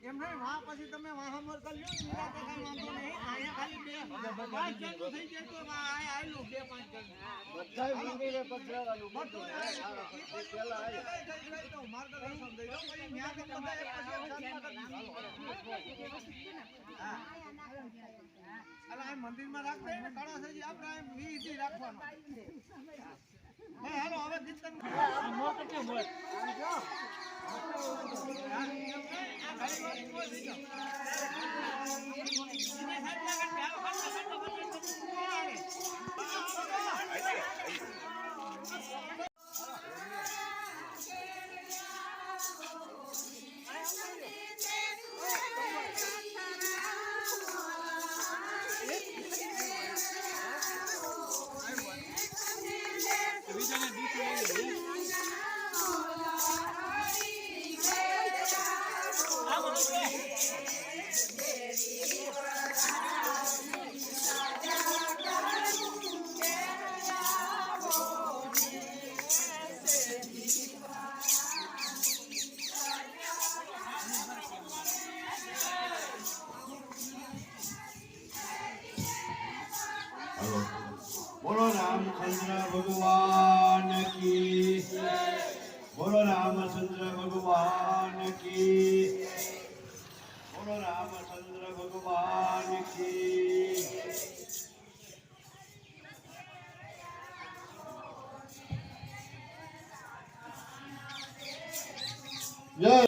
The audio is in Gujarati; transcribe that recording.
એમ નહીં વાહ પછી તમે વાહમર કરી લ્યો નિરાતે કાંઈ વાંધો નહીં અહીંયા ખાલી બે પાંચ જણનું થઈ જાય તો આવેલું બે પાંચ જણ બધાય મંદિરે પધરાવાનું બધું પેલા બધા. અલા, આ મંદિરમાં આપણે એમ વિધિ રાખવાનો. હા, હાલો, હવે કીર્તન. બોલો રામચંદ્ર ભગવાન કી બોલો રામચંદ્ર ભગવાન કી બોલો રામચંદ્ર ભગવાન કી જય.